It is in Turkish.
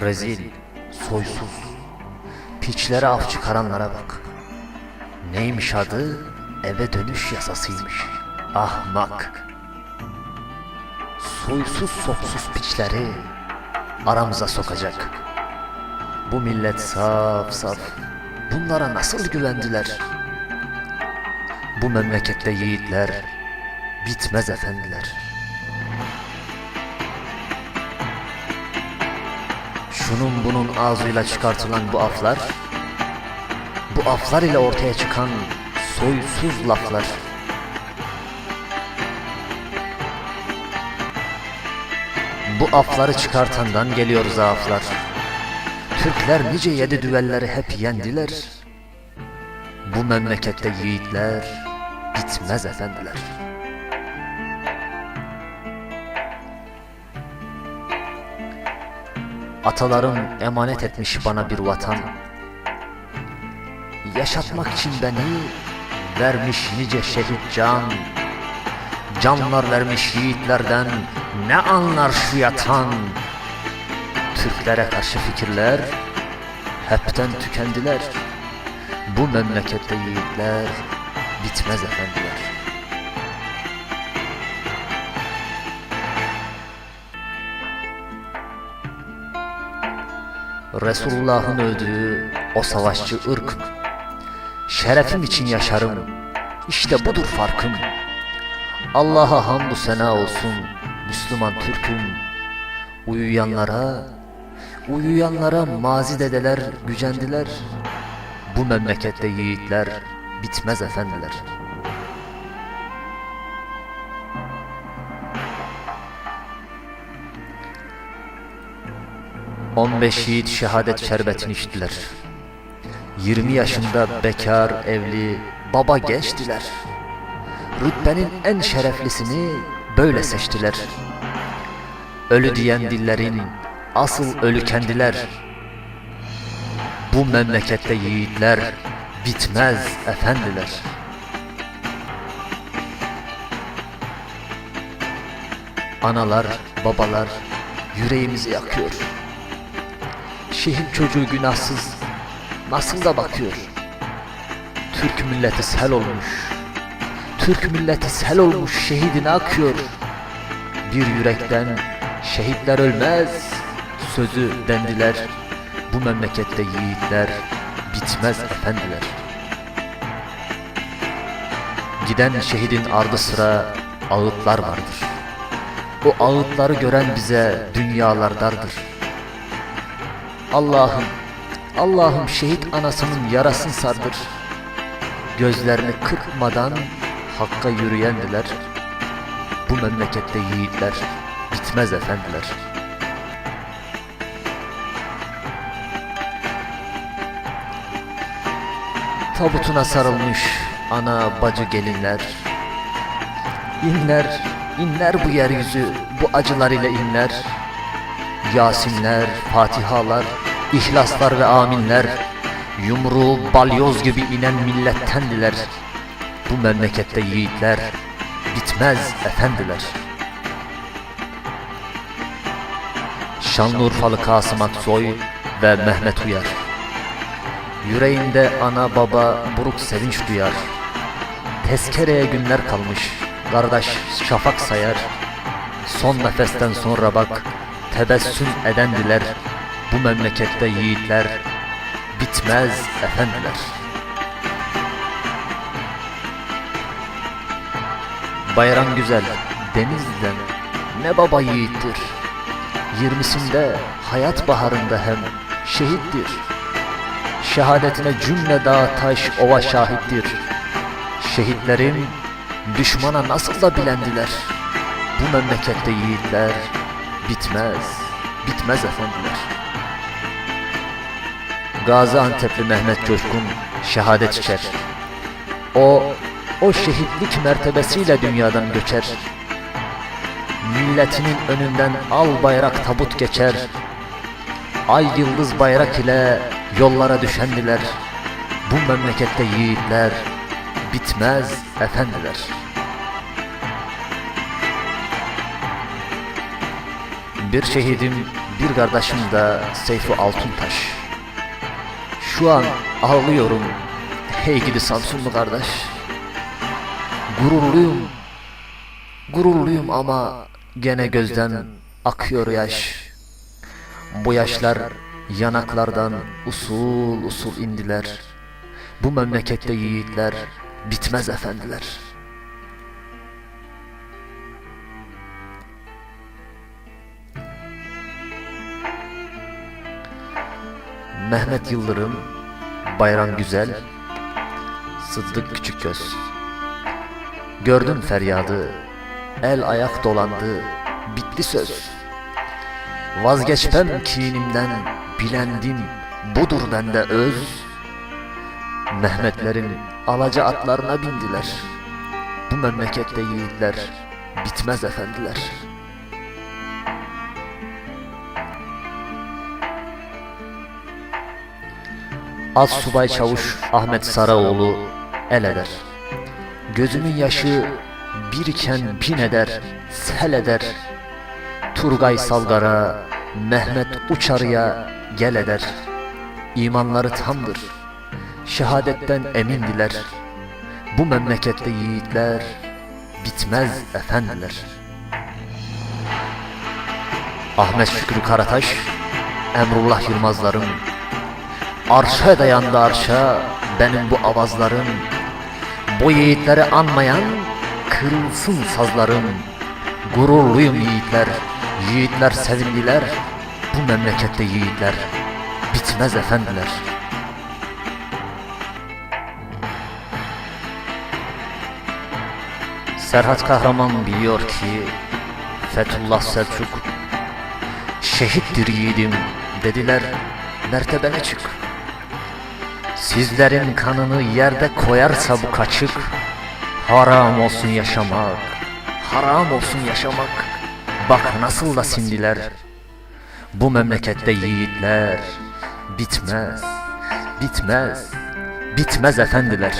Rezil, soysuz, piçlere af çıkaranlara bak. Neymiş adı? Eve dönüş yasasıymış. Ahmak. Soysuz soksuz piçleri aramıza sokacak. Bu millet saf saf. Bunlara nasıl güvendiler? Bu memlekette yiğitler bitmez efendiler. Şunun bunun ağzıyla çıkartılan bu aflar, bu aflar ile ortaya çıkan soysuz laflar. Bu afları çıkartandan geliyor zaaflar. Türkler nice yedi düvelleri hep yendiler. Bu memlekette yiğitler bitmez efendiler. Atalarım emanet etmiş bana bir vatan. Yaşatmak için beni vermiş nice şehit can. Canlar vermiş yiğitlerden ne anlar şu yatan. Türklere karşı fikirler hepten tükendiler. Bu memlekette yiğitler bitmez efendiler. Resulullah'ın öldüğü o savaşçı ırk. Şerefim için yaşarım. İşte budur farkım. Allah'a hamdü sena olsun. Müslüman Türk'üm. Uyuyanlara, uyuyanlara mazi dedeler gücendiler. Bu memlekette yiğitler bitmez efendiler. On beş yiğit şehadet şerbetini içtiler. 20 yaşında bekar, evli, baba gençtiler. Rütbenin en şereflisini böyle seçtiler. Ölü diyen dillerin asıl ölü kendiler. Bu memlekette yiğitler bitmez efendiler. Analar, babalar yüreğimizi yakıyor. Şehit çocuğu günahsız nasıl da bakıyor. Türk milleti sel olmuş. Türk milleti sel olmuş şehidine akıyor. Bir yürekten şehitler ölmez sözü dendiler. Bu memlekette yiğitler bitmez efendiler. Giden şehidin ardı sıra ağıtlar vardır. O ağıtları gören bize dünyalar dardır. Allah'ım, Allah'ım şehit anasının yarasını sardır. Gözlerini kırpmadan Hakk'a yürüyendiler. Bu memlekette yiğitler bitmez efendiler. Tabutuna sarılmış ana bacı gelinler. İnler, inler bu yeryüzü bu acılar ile inler. Yasinler, Fatihalar, İhlaslar ve Aminler Yumruğu balyoz gibi inen millettendiler. Bu memlekette yiğitler bitmez efendiler. Şanlıurfalı Kasım Aksoy ve Mehmet Uyar. Yüreğinde ana baba buruk sevinç duyar. Tezkereye günler kalmış Kardeş şafak sayar. Son nefesten sonra bak Tebessüm edendiler. Bu memlekette yiğitler Bitmez efendiler. Bayram güzel Denizli'den Ne baba yiğittir. Yirmisinde hayat baharında hem Şehittir. Şehadetine cümle dağ taş ova şahittir. Şehitlerin düşmana nasıl da bilendiler. Bu memlekette yiğitler bitmez, bitmez efendiler. Gaziantep'li Mehmet Coşkun şehadet içer. O, o şehitlik mertebesiyle dünyadan göçer. Milletinin önünden al bayrak tabut geçer. Ay yıldız bayrak ile yollara düşendiler. Bu memlekette yiğitler bitmez efendiler. Bir şehidim bir kardeşim de Seyfi Altuntaş. Şu an ağlıyorum. Hey gidi Samsunlu kardeş. Gururluyum. Gururluyum ama gene gözden akıyor yaş. Bu yaşlar yanaklardan usul usul indiler. Bu memlekette yiğitler bitmez efendiler. Mehmet Yıldırım, Bayram Güzel, Sıddık Küçükgöz. Gördüm feryadı, el ayak dolandı, bitti söz. Vazgeçmem kinimden, bilendim, budur bende öz. Mehmetlerin alaca atlarına bindiler. Bu memlekette yiğitler bitmez efendiler. Az subay çavuş Ahmet Saraoğlu el eder. Gözümün yaşı biriken bin eder, sel eder. Turgay Salgar'a, Mehmet Uçarı'ya gel eder. İmanları tamdır, şehadetten emindiler. Bu memlekette yiğitler bitmez efendiler. Ahmet Şükrü Karataş, Emrullah Yılmazlarım, Arşa dayandı arşa benim bu avazlarım. Bu yiğitleri anmayan kırılsın sazlarım. Gururluyum yiğitler Yiğitler sevindiler. Bu memlekette yiğitler Bitmez efendiler. Serhat Kahraman biliyor ki Fethullah Selçuk Şehittir yiğidim dediler. Mertebene çık Sizlerin kanını yerde koyarsa bu kaçık Haram olsun yaşamak Haram olsun yaşamak. Bak nasıl da sindiler. Bu memlekette yiğitler. Bitmez Bitmez Bitmez efendiler